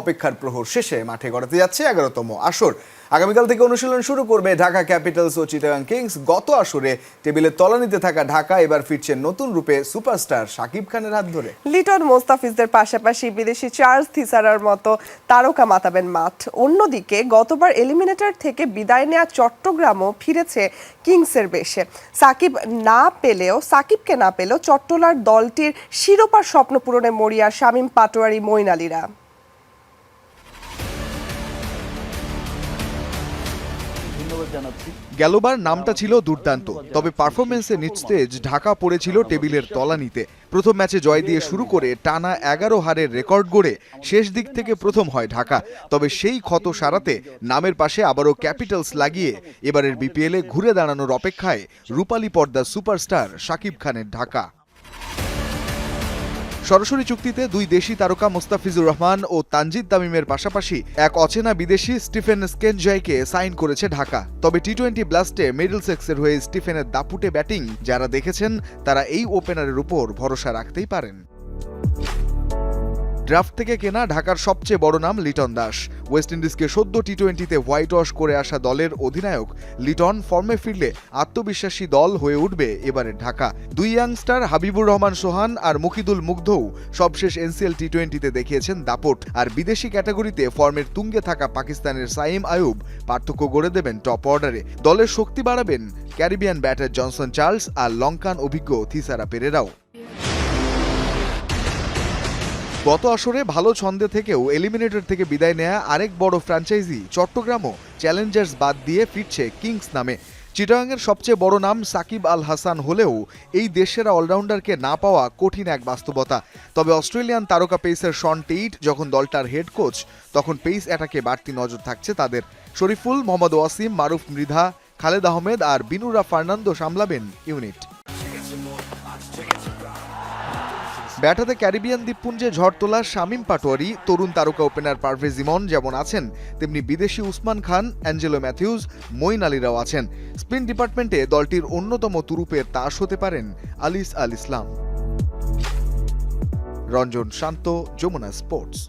অপেক্ষার প্রহর শেষে মাঠে গড়াতে যাচ্ছে এগারোতম আসর। আগামীকাল থেকে অনুশীলন শুরু করবে ঢাকা ক্যাপিটালস ও চিটাগাং কিংস। গত আসরে টেবিলের তলানিতে থাকা ঢাকা এবার ফিরছে নতুন রূপে সুপারস্টার সাকিব খানের হাত ধরে। লিটন মোস্তাফিজদের পাশাপাশি বিদেশি চার্লস থিসারার মতো তারকা মাতাবেন মাঠ। অন্যদিকে গতবার এলিমিনেটর থেকে বিদায় নেওয়া চট্টগ্রামও ফিরেছে কিংসের বেশে। সাকিব না পেলেও, সাকিবকে না পেলেও চট্টলার দলটির শিরোপার স্বপ্ন পূরণে মরিয়া শামীম পাটোয়ারি, মইন আলীরা। গেলবার নামটা ছিল দুর্দান্ত তবে পারফরমেন্সে নিস্তেজ ঢাকা পড়েছিল টেবিলের তলানিতে। প্রথম ম্যাচে জয় দিয়ে শুরু করে টানা এগারো হারের রেকর্ড গড়ে শেষ দিক থেকে প্রথম হয় ঢাকা। তবে সেই ক্ষত সারাতে নামের পাশে আবারও ক্যাপিটালস লাগিয়ে এবারের বিপিএলে ঘুরে দাঁড়ানোর অপেক্ষায় রূপালী পর্দা সুপারস্টার শাকিব খানের ঢাকা। সরাসরি চুক্তিতে দুই দেশি তারকা মোস্তাফিজুর রহমান ও তানজিদ তামিমের পাশাপাশি এক অচেনা বিদেশি স্টিফেন স্কেনজয়কে সাইন করেছে ঢাকা। তবে টি টোয়েন্টি ব্লাস্টে মিডল সেক্সের হয়ে স্টিফেনের দাপুটে ব্যাটিং, যারা দেখেছেন, তারা এই ওপেনারের উপর ভরসা রাখতেই পারেন। ড্রাফট থেকে কেনা ঢাকার সবচেয়ে বড় নাম লিটন দাস। ওয়েস্ট ইন্ডিজকে সদ্য টি টোয়েন্টিতে হোয়াইট ওয়াশ করে আসা দলের অধিনায়ক, লিটন ফর্মে ফিরলে আত্মবিশ্বাসী দল হয়ে উঠবে এবারের ঢাকা। দুই ইয়াংস্টার হাবিবুর রহমান সোহান আর মুকিদুল মুগ্ধও সবশেষ এনসিএল টি টোয়েন্টিতে দেখিয়েছেন দাপট। আর বিদেশি ক্যাটাগরিতে ফর্মের তুঙ্গে থাকা পাকিস্তানের সাইম আয়ুব পার্থক্য গড়ে দেবেন টপ অর্ডারে দলের শক্তি বাড়াবেন ক্যারিবিয়ান ব্যাটার জনসন চার্লস আর লঙ্কান অভিজ্ঞ থিসারা পেরেরাও। গত আসরে ভালো ছন্দে থেকেও এলিমিনেটর থেকে বিদায় নেয়া আরেক বড় ফ্র্যাঞ্চাইজি চট্টগ্রামও চ্যালেঞ্জার্স বাদ দিয়ে ফিরছে কিংস নামে। চিটাগাংয়ের সবচেয়ে বড় নাম সাকিব আল হাসান হলেও এই দেশের অলরাউন্ডারকে না পাওয়া কঠিন এক বাস্তবতা। তবে অস্ট্রেলিয়ান তারকা পেসার শন টেইট যখন দলটার হেড কোচ তখন পেস অ্যাটাকে বাড়তি নজর থাকছে তাদের। শরীফুল, মোহাম্মদ ওয়াসিম, মারুফ মৃধা, খালেদ আহমেদ আর বিনুরা ফার্নান্দো সামলাবেন ইউনিট ব্যাটাতে ক্যারিবিয়ান দ্বীপপুঞ্জে ঝড় তোলা শামীম পাটোয়ারি, তরুণ তারকা ওপেনার পারভেজ ইমন যেমন আছেন, তেমনি বিদেশি উসমান খান, অ্যাঞ্জেলো ম্যাথিউস মইন আলীরাও আছেন। স্পিন ডিপার্টমেন্টে দলটির অন্যতম তুরুপের তাস হতে পারেন আলিস আল ইসলাম। রঞ্জন শান্ত, যমুনা স্পোর্টস।